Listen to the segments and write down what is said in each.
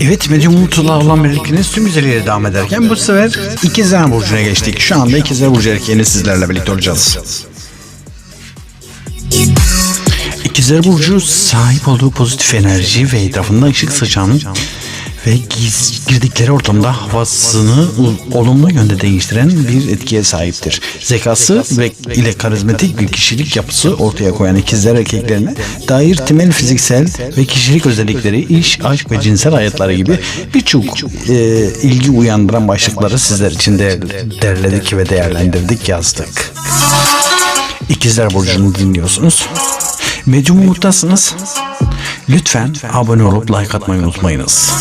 Evet Medyum Umut'la olan birlikteliğiniz tüm güzelliğiyle devam ederken bu sefer İkizler Burcu'na geçtik. Şu anda İkizler Burcu erkeğini sizlerle birlikte olacağız. İkizler Burcu sahip olduğu pozitif enerji ve etrafında ışık saçan ve giz, girdikleri ortamda havasını olumlu yönde değiştiren bir etkiye sahiptir. Zekası ve ile karizmatik bir kişilik yapısı ortaya koyan ikizler erkeklerine dair temel fiziksel ve kişilik özellikleri, iş, aşk ve cinsel hayatları gibi birçok e, ilgi uyandıran başlıkları sizler için de derledik ve değerlendirdik, yazdık. İkizler Burcu'nu dinliyorsunuz. Medyum Umut'tasınız. Lütfen abone olup like atmayı unutmayınız.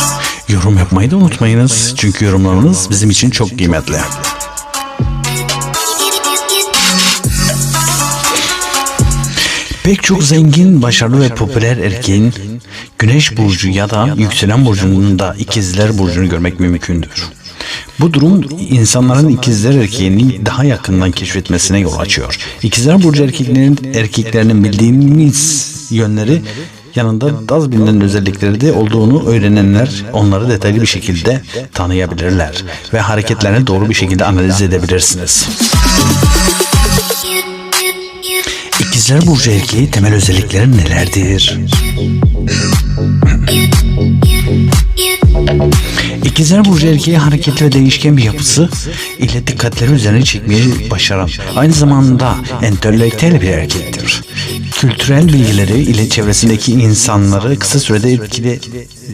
Yorum yapmayı da unutmayınız. Çünkü yorumlarınız bizim için çok kıymetli. Pek çok zengin, başarılı ve popüler erkeğin Güneş burcu ya da yükselen burcunda ikizler burcunu görmek mümkündür. Bu durum insanların ikizler erkeğini daha yakından keşfetmesine yol açıyor. İkizler burcu erkeklerin erkeklerinin bildiğimiz yönleri yanında az bilinen özellikleri de olduğunu öğrenenler onları detaylı bir şekilde tanıyabilirler ve hareketlerini doğru bir şekilde analiz edebilirsiniz. İkizler burcu erkeği temel özellikleri nelerdir? İkizler Burcu erkeği hareketli ve değişken bir yapısı ile dikkatleri üzerine çekmeyi başaran, aynı zamanda entelektüel bir erkektir. Kültürel bilgileri ile çevresindeki insanları kısa sürede etkili,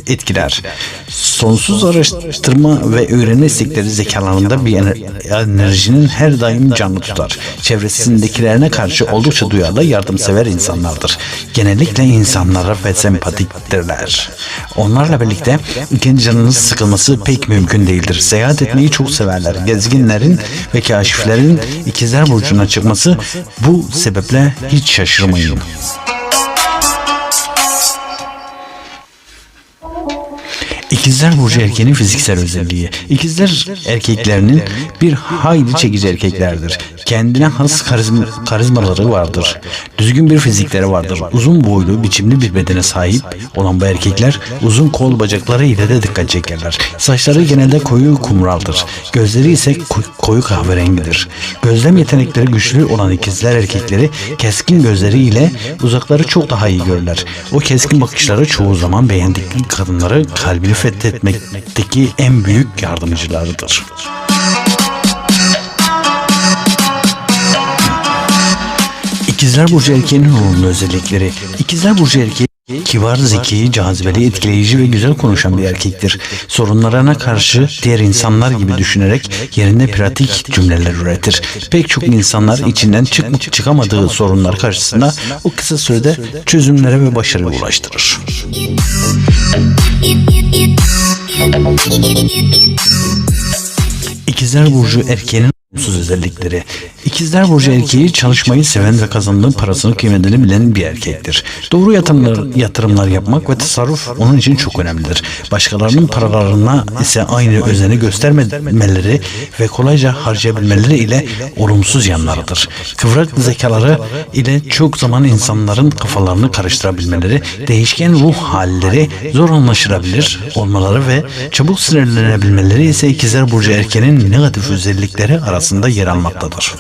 etkiler. Sonsuz araştırma ve öğrenme istekleri zekalarında bir ener- enerjinin her daim canlı tutar. Çevresindekilerine karşı oldukça duyarlı, yardımsever insanlardır. Genellikle insanlara ve sempatiktirler. Onlarla birlikte kendi canınız sıkılması pek mümkün değildir. Seyahat etmeyi çok severler. Gezginlerin ve kaşiflerin ikizler burcuna çıkması bu sebeple hiç şaşırmayın. İkizler Burcu erkeğinin fiziksel özelliği. İkizler erkeklerinin bir hayli çekici erkeklerdir. Kendine has karizm karizmaları vardır. Düzgün bir fizikleri vardır. Uzun boylu, biçimli bir bedene sahip olan bu erkekler uzun kol bacakları ile de dikkat çekerler. Saçları genelde koyu kumraldır. Gözleri ise ko- koyu kahverengidir. Gözlem yetenekleri güçlü olan ikizler erkekleri keskin gözleri ile uzakları çok daha iyi görürler. O keskin bakışları çoğu zaman beğendikleri kadınları kalbini fethetmekteki en büyük yardımcılarıdır. İkizler Burcu erkeğinin olumlu özellikleri. İkizler Burcu erkeği kibar, zeki, cazibeli, etkileyici ve güzel konuşan bir erkektir. Sorunlarına karşı diğer insanlar gibi düşünerek yerinde pratik cümleler üretir. Pek çok insanlar içinden çıkıp çıkamadığı sorunlar karşısında o kısa sürede çözümlere ve başarıya ulaştırır. İkizler Burcu erkeğinin özellikleri. İkizler Burcu erkeği çalışmayı seven ve kazandığı parasının kıymetini bilen bir erkektir. Doğru yatırımlar, yatırımlar yapmak ve tasarruf onun için çok önemlidir. Başkalarının paralarına ise aynı özeni göstermemeleri ve kolayca harcayabilmeleri ile olumsuz yanlarıdır. Kıvrak zekaları ile çok zaman insanların kafalarını karıştırabilmeleri, değişken ruh halleri, zor anlaşılabilir olmaları ve çabuk sinirlenebilmeleri ise ikizler burcu erkeğinin negatif özellikleri arasında yer almaktadır.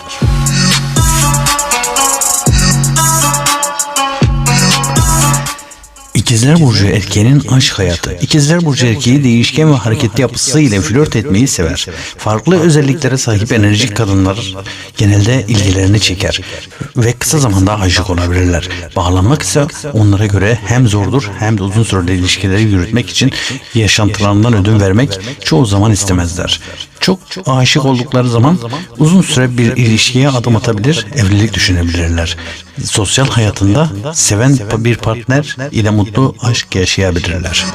İkizler Burcu erkeğinin aşk hayatı. İkizler Burcu erkeği değişken ve hareketli yapısıyla flört etmeyi sever. Farklı özelliklere sahip enerjik kadınlar genelde ilgilerini çeker ve kısa zamanda aşık olabilirler. Bağlanmak ise onlara göre hem zordur hem de uzun süreli ilişkileri yürütmek için yaşantılarından ödün vermek çoğu zaman istemezler. Çok aşık oldukları zaman uzun süre bir ilişkiye adım atabilir, evlilik düşünebilirler. Sosyal hayatında seven bir partner ile mutlu aşk yaşayabilirler.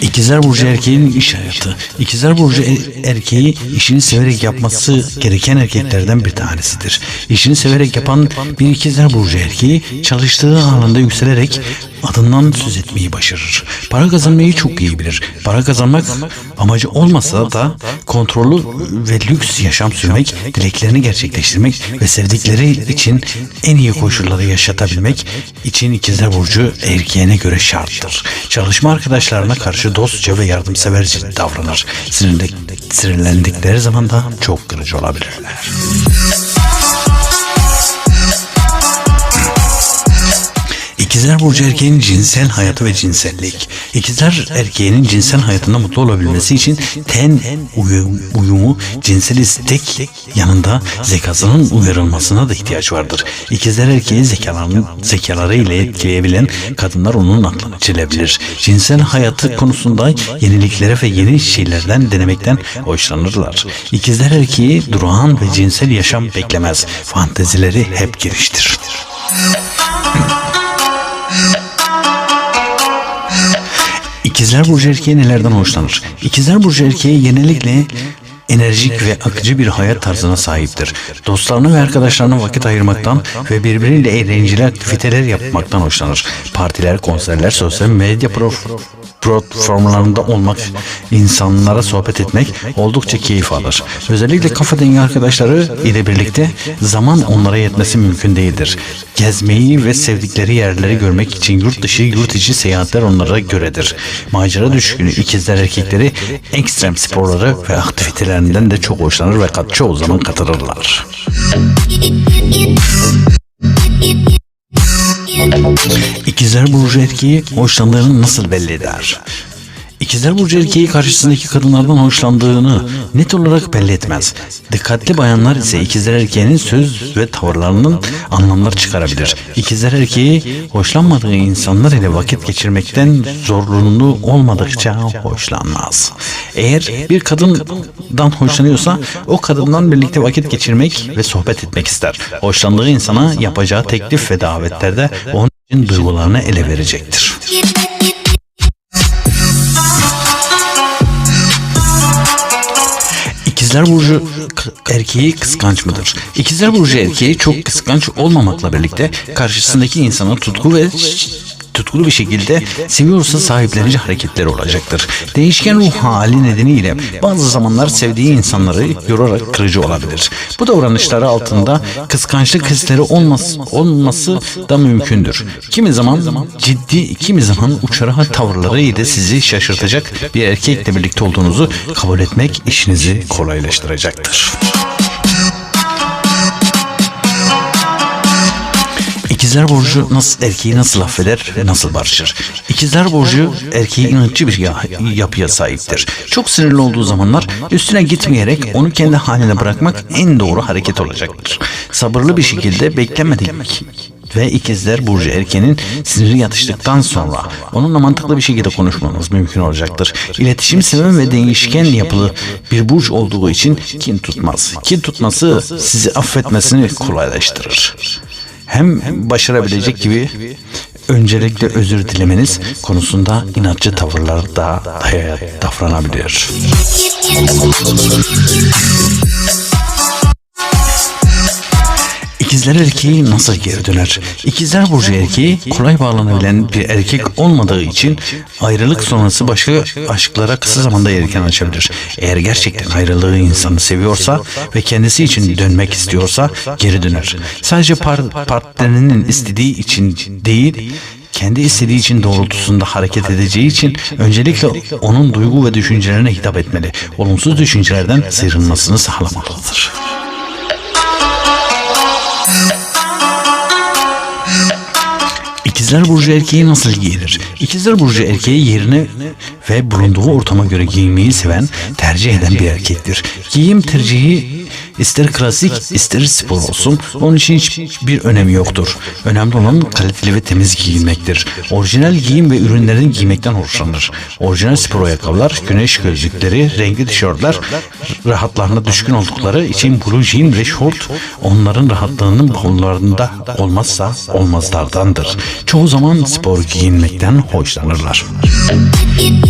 İkizler Burcu erkeğin iş hayatı. İkizler Burcu er- erkeği işini severek yapması gereken erkeklerden bir tanesidir. İşini severek yapan bir İkizler Burcu erkeği çalıştığı alanda yükselerek adından söz etmeyi başarır. Para kazanmayı çok iyi bilir. Para kazanmak amacı olmasa da kontrollü ve lüks yaşam sürmek, dileklerini gerçekleştirmek ve sevdikleri için en iyi koşulları yaşatabilmek için ikizler burcu erkeğine göre şarttır. Çalışma arkadaşlarına karşı dostça ve yardımseverce davranır. Sinirlendikleri zaman da çok kırıcı olabilirler. İkizler Burcu erkeğin cinsel hayatı ve cinsellik. İkizler erkeğinin cinsel hayatında mutlu olabilmesi için ten uyum- uyumu, cinsel istek yanında zekasının uyarılmasına da ihtiyaç vardır. İkizler erkeği zekalarının, zekaları ile etkileyebilen kadınlar onun aklını çelebilir. Cinsel hayatı konusunda yeniliklere ve yeni şeylerden denemekten hoşlanırlar. İkizler erkeği durağan ve cinsel yaşam beklemez. Fantezileri hep geliştirir. İkizler Burcu erkeği nelerden hoşlanır? İkizler Burcu erkeği genellikle enerjik ve akıcı bir hayat tarzına sahiptir. Dostlarına ve arkadaşlarına vakit ayırmaktan ve birbiriyle eğlenceli aktiviteler yapmaktan hoşlanır. Partiler, konserler, sosyal medya prof- platformlarında olmak, insanlara sohbet etmek oldukça keyif alır. Özellikle kafa dengi arkadaşları ile birlikte zaman onlara yetmesi mümkün değildir. Gezmeyi ve sevdikleri yerleri görmek için yurt dışı, yurt içi seyahatler onlara göredir. Macera düşkünü ikizler erkekleri ekstrem sporları ve aktivitelerinden de çok hoşlanır ve çoğu zaman katılırlar. İkizler Burcu erkeği hoşlandığını nasıl belli eder? İkizler Burcu erkeği karşısındaki kadınlardan hoşlandığını net olarak belli etmez. Dikkatli bayanlar ise ikizler erkeğinin söz ve tavırlarının anlamlar çıkarabilir. İkizler erkeği hoşlanmadığı insanlar ile vakit geçirmekten zorunlu olmadıkça hoşlanmaz. Eğer bir kadından hoşlanıyorsa o kadından birlikte vakit geçirmek ve sohbet etmek ister. Hoşlandığı insana yapacağı teklif ve davetlerde onun için duygularını ele verecektir. İkizler Burcu erkeği kıskanç mıdır? İkizler Burcu erkeği çok kıskanç olmamakla birlikte karşısındaki insana tutku ve tutkulu bir şekilde seviyorsa sahiplenici hareketleri olacaktır. Değişken ruh hali nedeniyle bazı zamanlar sevdiği insanları yorarak kırıcı olabilir. Bu davranışları altında kıskançlık hisleri olması, olması da mümkündür. Kimi zaman ciddi, kimi zaman uçarı tavırları ile sizi şaşırtacak bir erkekle birlikte olduğunuzu kabul etmek işinizi kolaylaştıracaktır. İkizler Burcu nasıl erkeği nasıl affeder nasıl barışır? İkizler Burcu erkeği inatçı bir ya- yapıya sahiptir. Çok sinirli olduğu zamanlar üstüne gitmeyerek onu kendi haline bırakmak en doğru hareket olacaktır. Sabırlı bir şekilde beklemedik ve ikizler burcu erkeğinin siniri yatıştıktan sonra onunla mantıklı bir şekilde konuşmanız mümkün olacaktır. İletişim seven ve değişken yapılı bir burç olduğu için kin tutmaz. Kin tutması sizi affetmesini kolaylaştırır. Hem başarabilecek gibi öncelikle özür dilemeniz konusunda inatçı tavırlar da davranabilir. İkizler erkeği nasıl geri döner? İkizler burcu erkeği kolay bağlanabilen bir erkek olmadığı için ayrılık sonrası başka aşklara kısa zamanda yelken açabilir. Eğer gerçekten ayrılığı insanı seviyorsa ve kendisi için dönmek istiyorsa geri döner. Sadece par- partnerinin istediği için değil, kendi istediği için doğrultusunda hareket edeceği için öncelikle onun duygu ve düşüncelerine hitap etmeli. Olumsuz düşüncelerden sıyrılmasını sağlamalıdır. İkizler Burcu erkeği nasıl giyinir? İkizler Burcu erkeği yerine ve bulunduğu ortama göre giyinmeyi seven, tercih eden bir erkektir. Giyim tercihi ister klasik ister spor olsun onun için hiçbir önemi yoktur. Önemli olan kaliteli ve temiz giyinmektir. Orijinal giyim ve ürünlerini giymekten hoşlanır. Orijinal spor ayakkabılar, güneş gözlükleri, renkli tişörtler rahatlarına düşkün oldukları için blue jean ve short onların rahatlığının kollarında olmazsa olmazlardandır. Çoğu zaman spor giyinmekten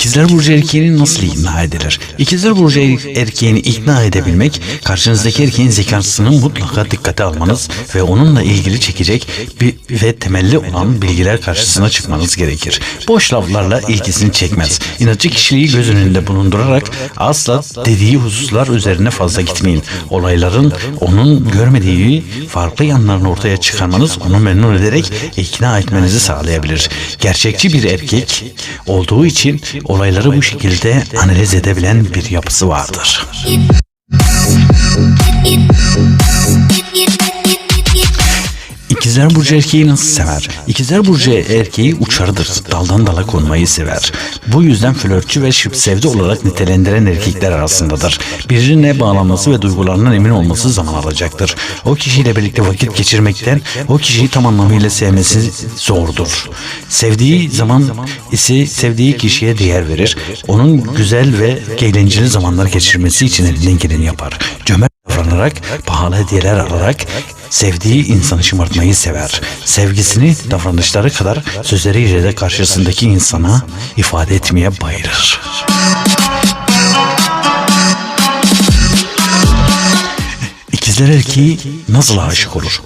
İkizler Burcu erkeğini nasıl ikna edilir? İkizler Burcu er- erkeğini ikna edebilmek, karşınızdaki erkeğin zekasını mutlaka dikkate almanız ve onunla ilgili çekecek bir ve temelli olan bilgiler karşısına çıkmanız gerekir. Boş laflarla ilgisini çekmez. İnatçı kişiliği göz önünde bulundurarak asla dediği hususlar üzerine fazla gitmeyin. Olayların onun görmediği farklı yanlarını ortaya çıkarmanız onu memnun ederek ikna etmenizi sağlayabilir. Gerçekçi bir erkek olduğu için olayları bu şekilde analiz edebilen bir yapısı vardır. İkizler Burcu erkeği nasıl sever? İkizler Burcu erkeği uçarıdır. Daldan dala konmayı sever. Bu yüzden flörtçü ve şıp sevdi olarak nitelendiren erkekler arasındadır. Birine bağlanması ve duygularından emin olması zaman alacaktır. O kişiyle birlikte vakit geçirmekten o kişiyi tam anlamıyla sevmesi zordur. Sevdiği zaman ise sevdiği kişiye değer verir. Onun güzel ve eğlenceli zamanlar geçirmesi için elinden geleni yapar. Cömert davranarak, pahalı hediyeler alarak sevdiği insanı şımartmayı sever. Sevgisini davranışları kadar sözleriyle de karşısındaki insana ifade etmeye bayılır. İkizler erkeği nasıl aşık olur?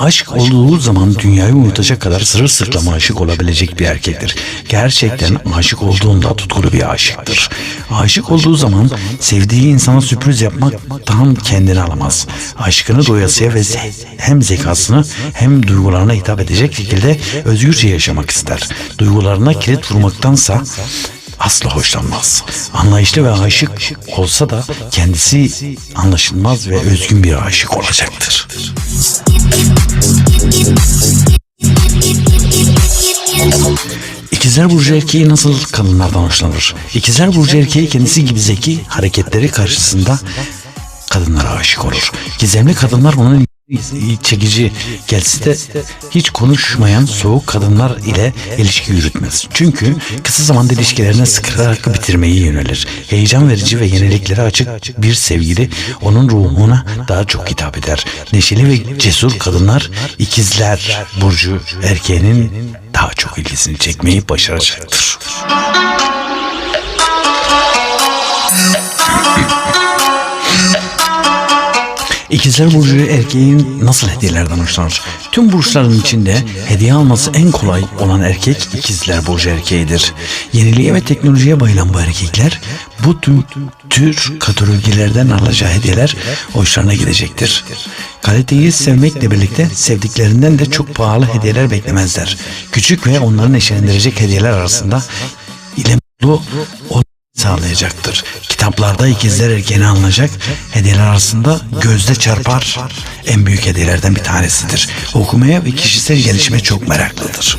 Aşk olduğu zaman dünyayı unutacak kadar sırılsıklama aşık olabilecek bir erkektir. Gerçekten aşık olduğunda tutkulu bir aşıktır. Aşık olduğu zaman sevdiği insana sürpriz yapmak tam kendini alamaz. Aşkını doyasıya ve hem zekasını hem duygularına hitap edecek şekilde özgürce yaşamak ister. Duygularına kilit vurmaktansa asla hoşlanmaz. Anlayışlı ve aşık olsa da kendisi anlaşılmaz ve özgün bir aşık olacaktır. İkizler Burcu erkeği nasıl kadınlardan hoşlanır? İkizler Burcu erkeği kendisi gibi zeki hareketleri karşısında kadınlara aşık olur. Gizemli kadınlar onun çekici gelse de hiç konuşmayan soğuk kadınlar ile ilişki yürütmez. Çünkü kısa zamanda ilişkilerine sıkırarak bitirmeyi yönelir. Heyecan verici ve yeniliklere açık bir sevgili onun ruhuna daha çok hitap eder. Neşeli ve cesur kadınlar ikizler burcu erkeğinin daha çok ilgisini çekmeyi başaracaktır. İkizler Burcu erkeğin nasıl hediyelerden hoşlanır? Tüm burçların içinde hediye alması en kolay olan erkek ikizler Burcu erkeğidir. Yeniliğe ve teknolojiye bayılan bu erkekler bu tür, tür kategorilerden alacağı hediyeler hoşlarına gidecektir. Kaliteyi sevmekle birlikte sevdiklerinden de çok pahalı hediyeler beklemezler. Küçük ve onları neşelendirecek hediyeler arasında ile mutlu sağlayacaktır. Kitaplarda ikizler erkeğini alınacak hediyeler arasında gözde çarpar en büyük hediyelerden bir tanesidir. Okumaya ve kişisel gelişime çok meraklıdır.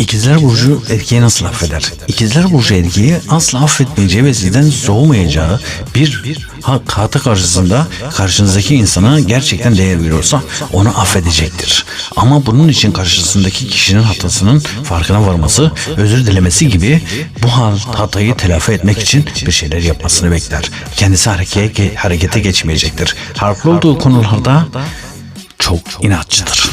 İkizler Burcu erkeği nasıl affeder? İkizler Burcu erkeği asla affetmeyeceği ve sizden soğumayacağı bir hak hatı karşısında karşınızdaki insana gerçekten değer veriyorsa onu affedecektir. Ama bunun için karşısındaki kişinin hatasının farkına varması, özür dilemesi gibi bu hatayı telafi etmek için bir şeyler yapmasını bekler. Kendisi harekete, harekete geçmeyecektir. Haklı olduğu konularda çok inatçıdır.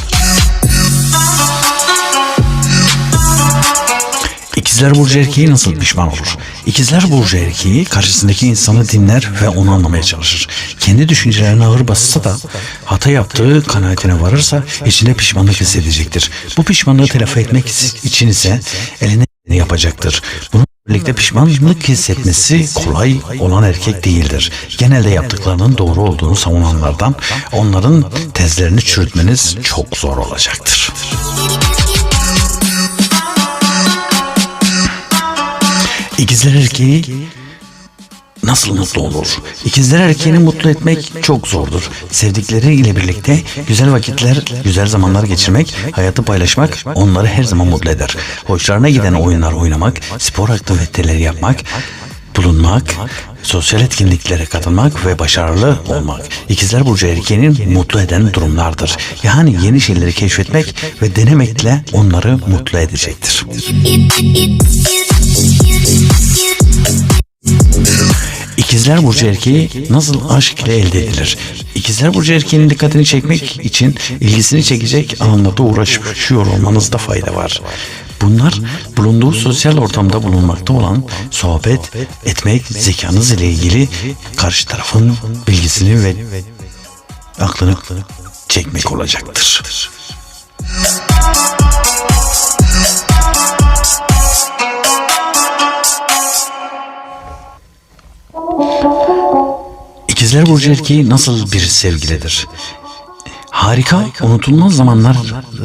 İkizler Burcu erkeği nasıl pişman olur? İkizler Burcu erkeği karşısındaki insanı dinler ve onu anlamaya çalışır. Kendi düşüncelerine ağır bassa da hata yaptığı kanaatine varırsa içinde pişmanlık hissedecektir. Bu pişmanlığı telafi etmek için ise eline yapacaktır. Bunun birlikte pişmanlık hissetmesi kolay olan erkek değildir. Genelde yaptıklarının doğru olduğunu savunanlardan onların tezlerini çürütmeniz çok zor olacaktır. İkizler erkeği nasıl mutlu olur? İkizler erkeğini mutlu etmek çok zordur. Sevdikleriyle birlikte güzel vakitler, güzel zamanlar geçirmek, hayatı paylaşmak onları her zaman mutlu eder. Hoşlarına giden oyunlar oynamak, spor aktiviteleri yapmak, bulunmak, sosyal etkinliklere katılmak ve başarılı olmak. İkizler Burcu erkeğinin mutlu eden durumlardır. Yani yeni şeyleri keşfetmek ve denemekle onları mutlu edecektir. İkizler Burcu erkeği nasıl aşk ile elde edilir? İkizler Burcu erkeğinin dikkatini çekmek için ilgisini çekecek alanlarda uğraşıyor olmanızda fayda var. Bunlar bulunduğu sosyal ortamda bulunmakta olan sohbet etmek zekanız ile ilgili karşı tarafın bilgisini ve aklını çekmek olacaktır. İkizler Burcu erkeği nasıl bir sevgilidir? Harika, unutulmaz zamanlar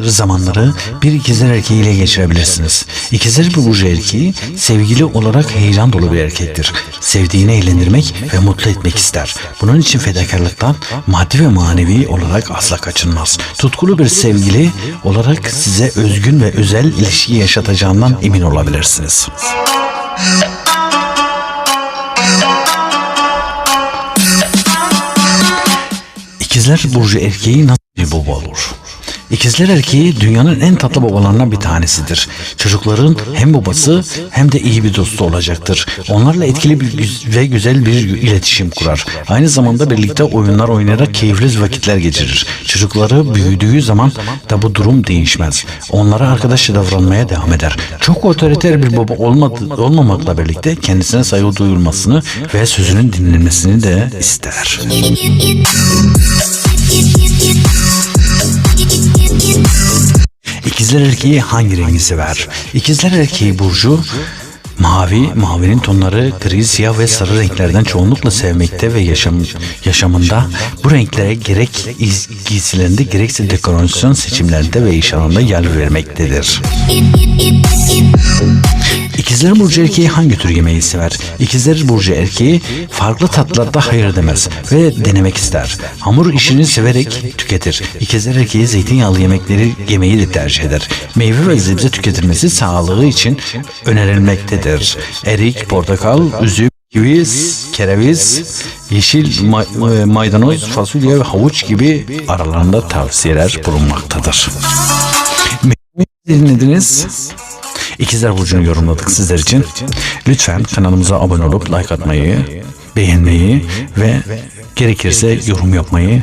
zamanları bir ikizler erkeğiyle geçirebilirsiniz. İkizler Burcu erkeği sevgili olarak heyecan dolu bir erkektir. Sevdiğini eğlendirmek ve mutlu etmek ister. Bunun için fedakarlıktan maddi ve manevi olarak asla kaçınmaz. Tutkulu bir sevgili olarak size özgün ve özel ilişki yaşatacağından emin olabilirsiniz. İkizler Burcu erkeği nasıl bir baba olur? İkizler erkeği dünyanın en tatlı babalarından bir tanesidir. Çocukların hem babası hem de iyi bir dostu olacaktır. Onlarla etkili bir ve güzel bir iletişim kurar. Aynı zamanda birlikte oyunlar oynayarak keyifli vakitler geçirir. Çocukları büyüdüğü zaman da bu durum değişmez. Onlara arkadaşça davranmaya devam eder. Çok otoriter bir baba olmadı, olmamakla birlikte kendisine saygı duyulmasını ve sözünün dinlenmesini de ister. İkizler erkeği hangi rengi sever? İkizler erkeği burcu mavi, mavinin tonları gri, siyah ve sarı renklerden çoğunlukla sevmekte ve yaşam, yaşamında bu renklere gerek iz- giysilerinde gerekse dekorasyon seçimlerinde ve iş alanında yer vermektedir. İkizler Burcu erkeği hangi tür yemeği sever? İkizler Burcu erkeği farklı tatlarda hayır demez ve denemek ister. Hamur işini severek tüketir. İkizler erkeği zeytinyağlı yemekleri yemeyi de tercih eder. Meyve ve sebze tüketilmesi sağlığı için önerilmektedir. Erik, portakal, üzüm, kivi, kereviz, yeşil ma- maydanoz, fasulye ve havuç gibi aralarında tavsiyeler bulunmaktadır. Dinlediniz. İkizler Burcu'nu yorumladık sizler için. Lütfen kanalımıza abone olup like atmayı, beğenmeyi ve gerekirse yorum yapmayı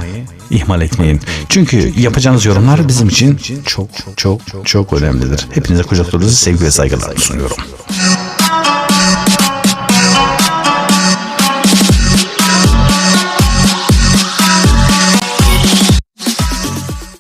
ihmal etmeyin. Çünkü yapacağınız yorumlar bizim için çok çok çok önemlidir. Hepinize kucak dolusu sevgi ve saygılar sunuyorum.